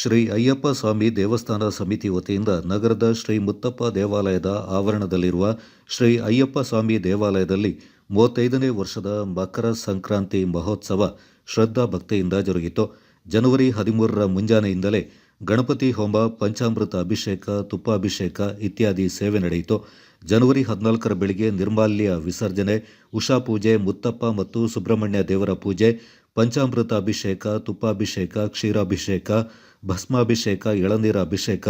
ಶ್ರೀ ಅಯ್ಯಪ್ಪ ಸ್ವಾಮಿ ದೇವಸ್ಥಾನ ಸಮಿತಿ ವತಿಯಿಂದ ನಗರದ ಶ್ರೀ ಮುತ್ತಪ್ಪ ದೇವಾಲಯದ ಆವರಣದಲ್ಲಿರುವ ಶ್ರೀ ಅಯ್ಯಪ್ಪ ಸ್ವಾಮಿ ದೇವಾಲಯದಲ್ಲಿ ಮೂವತ್ತೈದನೇ ವರ್ಷದ ಮಕರ ಸಂಕ್ರಾಂತಿ ಮಹೋತ್ಸವ ಶ್ರದ್ಧಾ ಭಕ್ತಿಯಿಂದ ಜರುಗಿತು. ಜನವರಿ ಹದಿಮೂರರ ಮುಂಜಾನೆಯಿಂದಲೇ ಗಣಪತಿ ಹೋಮ, ಪಂಚಾಮೃತ ಅಭಿಷೇಕ, ತುಪ್ಪಾಭಿಷೇಕ ಇತ್ಯಾದಿ ಸೇವೆ ನಡೆಯಿತು. ಜನವರಿ ಹದಿನಾಲ್ಕರ ಬೆಳಿಗ್ಗೆ ನಿರ್ಮಾಲ್ಯ ವಿಸರ್ಜನೆ, ಉಷಾ ಪೂಜೆ, ಮುತ್ತಪ್ಪ ಮತ್ತು ಸುಬ್ರಹ್ಮಣ್ಯ ದೇವರ ಪೂಜೆ ಪಂಚಾಮೃತ ಅಭಿಷೇಕ, ತುಪ್ಪಾಭಿಷೇಕ, ಕ್ಷೀರಾಭಿಷೇಕ, ಭಸ್ಮಾಭಿಷೇಕ, ಎಳನೀರ ಅಭಿಷೇಕ,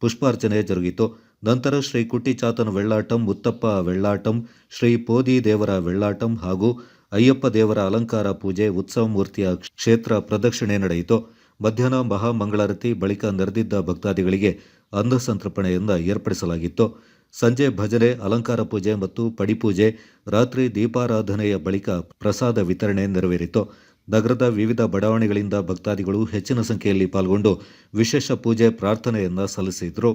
ಪುಷ್ಪಾರ್ಚನೆ ಜರುಗಿತು. ನಂತರ ಶ್ರೀ ಕುಟ್ಟಿಚಾತನ ವೆಳ್ಳಾಟಂ ಮುತ್ತಪ್ಪ ವೆಳ್ಳಾಟಂ, ಶ್ರೀ ಪೋದಿ ದೇವರ ವೆಳ್ಳಾಟಂ ಹಾಗೂ ಅಯ್ಯಪ್ಪ ದೇವರ ಅಲಂಕಾರ ಪೂಜೆ, ಉತ್ಸವ ಮೂರ್ತಿಯ ಕ್ಷೇತ್ರ ಪ್ರದಕ್ಷಿಣೆ ನಡೆಯಿತು. ಮಧ್ಯಾಹ್ನ ಮಹಾಮಂಗಳಾರತಿ ಬಳಿಕ ನೆರೆದಿದ್ದ ಭಕ್ತಾದಿಗಳಿಗೆ ಅನ್ನಸಂತರ್ಪಣೆಯಿಂದ ಏರ್ಪಡಿಸಲಾಗಿತ್ತು. ಸಂಜೆ ಭಜನೆ, ಅಲಂಕಾರ ಪೂಜೆ ಮತ್ತು ಪಡಿಪೂಜೆ, ರಾತ್ರಿ ದೀಪಾರಾಧನೆಯ ಬಳಿಕ ಪ್ರಸಾದ ವಿತರಣೆ ನೆರವೇರಿತು. ನಗರದ ವಿವಿಧ ಬಡಾವಣೆಗಳಿಂದ ಭಕ್ತಾದಿಗಳು ಹೆಚ್ಚಿನ ಸಂಖ್ಯೆಯಲ್ಲಿ ಪಾಲ್ಗೊಂಡು ವಿಶೇಷ ಪೂಜೆ ಪ್ರಾರ್ಥನೆಯನ್ನ ಸಲ್ಲಿಸಿದರು.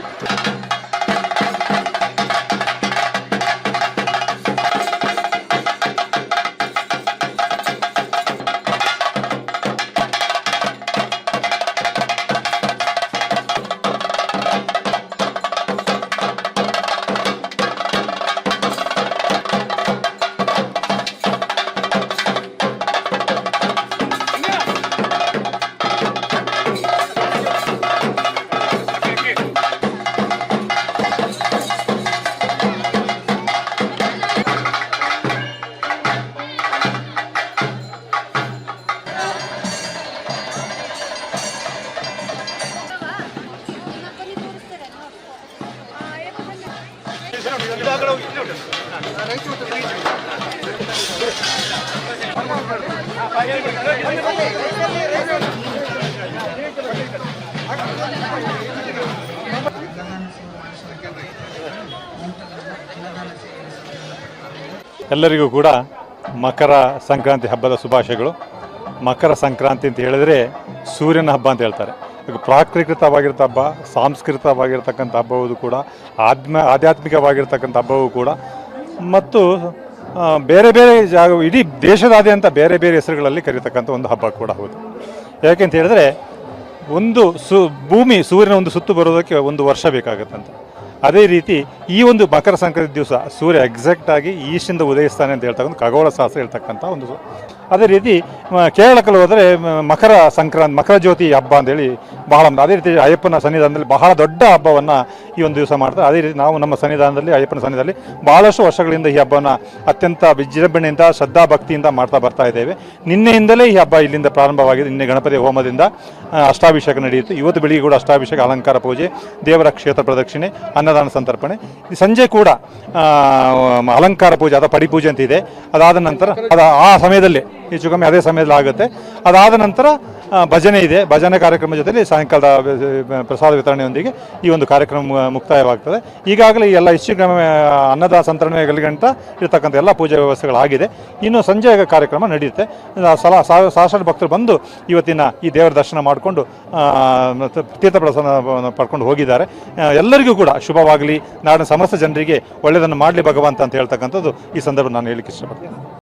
Bye. ಎಲ್ಲರಿಗೂ ಕೂಡ ಮಕರ ಸಂಕ್ರಾಂತಿ ಹಬ್ಬದ ಶುಭಾಶಯಗಳು. ಮಕರ ಸಂಕ್ರಾಂತಿ ಅಂತ ಹೇಳಿದ್ರೆ ಸೂರ್ಯನ ಹಬ್ಬ ಅಂತ ಹೇಳ್ತಾರೆ. ಈಗ ಪ್ರಾಕೃತಿಕವಾಗಿರ್ತ ಹಬ್ಬ, ಸಾಂಸ್ಕೃತವಾಗಿರ್ತಕ್ಕಂಥ ಹಬ್ಬವೂ ಕೂಡ ಆಧ್ಯ ಆಧ್ಯಾತ್ಮಿಕವಾಗಿರ್ತಕ್ಕಂಥ ಹಬ್ಬವೂ ಕೂಡ. ಮತ್ತು ಬೇರೆ ಬೇರೆ ಜಾಗ, ಇಡೀ ದೇಶದಾದ್ಯಂತ ಬೇರೆ ಬೇರೆ ಹೆಸರುಗಳಲ್ಲಿ ಕರೀತಕ್ಕಂಥ ಒಂದು ಹಬ್ಬ ಕೂಡ ಹೌದು. ಯಾಕೆಂತ ಹೇಳಿದ್ರೆ, ಒಂದು ಸು, ಭೂಮಿ, ಸೂರ್ಯನ ಒಂದು ಸುತ್ತು ಬರೋದಕ್ಕೆ ಒಂದು ವರ್ಷ ಬೇಕಾಗುತ್ತಂತೆ. ಅದೇ ರೀತಿ, ಈ ಒಂದು ಮಕರ ಸಂಕ್ರಾಂತಿ ದಿವಸ ಸೂರ್ಯ ಎಕ್ಸಾಕ್ಟ್ ಆಗಿ ಈಶಿಂದ ಉದಯಿಸ್ತಾನೆ ಅಂತ ಹೇಳ್ತಕ್ಕಂಥ ಖಗೋಳ ಶಾಸ್ತ್ರ ಹೇಳ್ತಕ್ಕಂಥ ಒಂದು ಅದೇ ರೀತಿ ಕೇರಳಕ್ಕಲ್ಲಿ ಕೇರಳಕ್ಕೆ ಹೋದರೆ ಮಕರ ಸಂಕ್ರಾಂತಿ, ಮಕರ ಜ್ಯೋತಿ ಹಬ್ಬ ಅಂತೇಳಿ ಬಹಳ ಅದೇ ರೀತಿ ಅಯ್ಯಪ್ಪನ ಸನ್ನಿಧಾನದಲ್ಲಿ ಬಹಳ ದೊಡ್ಡ ಹಬ್ಬವನ್ನು ಈ ಒಂದು ದಿವಸ ಮಾಡ್ತಾರೆ. ಅದೇ ರೀತಿ ನಾವು ನಮ್ಮ ಸನ್ನಿಧಾನದಲ್ಲಿ, ಅಯ್ಯಪ್ಪನ ಸನ್ನಿಧಾನದಲ್ಲಿ ಬಹಳಷ್ಟು ವರ್ಷಗಳಿಂದ ಈ ಹಬ್ಬವನ್ನು ಅತ್ಯಂತ ವಿಜೃಂಭಣೆಯಿಂದ ಶ್ರದ್ಧಾ ಭಕ್ತಿಯಿಂದ ಮಾಡ್ತಾ ಬರ್ತಾ ಇದ್ದೇವೆ. ನಿನ್ನೆಯಿಂದಲೇ ಈ ಹಬ್ಬ ಇಲ್ಲಿಂದ ಪ್ರಾರಂಭವಾಗಿದೆ. ನಿನ್ನೆ ಗಣಪತಿ ಹೋಮದಿಂದ ಅಷ್ಟಾಭಿಷೇಕ ನಡೆಯಿತು. ಇವತ್ತು ಬೆಳಿಗ್ಗೆ ಕೂಡ ಅಷ್ಟಾಭಿಷೇಕ, ಅಲಂಕಾರ ಪೂಜೆ, ದೇವರ ಕ್ಷೇತ್ರ ಪ್ರದಕ್ಷಿಣೆ, ಅನ್ನದಾನ ಸಂತರ್ಪಣೆ. ಸಂಜೆ ಕೂಡ ಅಲಂಕಾರ ಪೂಜೆ ಅಥವಾ ಪಡಿಪೂಜೆ ಅಂತ ಇದೆ ಅದಾದ ನಂತರ, ಅದ ಆ ಸಮಯದಲ್ಲಿ ಹೆಚ್ಚು ಕಮ್ಮಿ ಅದೇ ಸಮಯದಲ್ಲಿ ಆಗುತ್ತೆ. ಅದಾದ ನಂತರ ಭಜನೆ ಇದೆ. ಭಜನೆ ಕಾರ್ಯಕ್ರಮ ಜೊತೆಯಲ್ಲಿ ಸಾಯಂಕಾಲದ ಪ್ರಸಾದ ವಿತರಣೆಯೊಂದಿಗೆ ಈ ಒಂದು ಕಾರ್ಯಕ್ರಮ ಮುಕ್ತಾಯವಾಗ್ತದೆ. ಈಗಾಗಲೇ ಎಲ್ಲ ಹೆಚ್ಚು ಕಮ್ಮಿ ಅನ್ನದ ಸಂತರಣೆಗಳಿಗಂತ ಇರತಕ್ಕಂಥ ಎಲ್ಲ ಪೂಜಾ ವ್ಯವಸ್ಥೆಗಳಾಗಿದೆ ಇನ್ನು ಸಂಜೆ ಕಾರ್ಯಕ್ರಮ ನಡೆಯುತ್ತೆ. ಸಲ ಸಹಸ್ರಾರು ಭಕ್ತರು ಬಂದು ಇವತ್ತಿನ ಈ ದೇವರ ದರ್ಶನ ಮಾಡಿಕೊಂಡು ತೀರ್ಥ ಪ್ರಸಾದ ಪಡ್ಕೊಂಡು ಹೋಗಿದ್ದಾರೆ. ಎಲ್ಲರಿಗೂ ಕೂಡ ಶುಭವಾಗಲಿ. ನಾಡಿನ ಸಮಸ್ತ ಜನರಿಗೆ ಒಳ್ಳೆಯದನ್ನು ಮಾಡಲಿ ಭಗವಂತ ಅಂತ ಹೇಳ್ತಕ್ಕಂಥದ್ದು ಈ ಸಂದರ್ಭ ನಾನು ಹೇಳಿಕ್ಕೆ ಇಷ್ಟಪಡ್ತೀನಿ.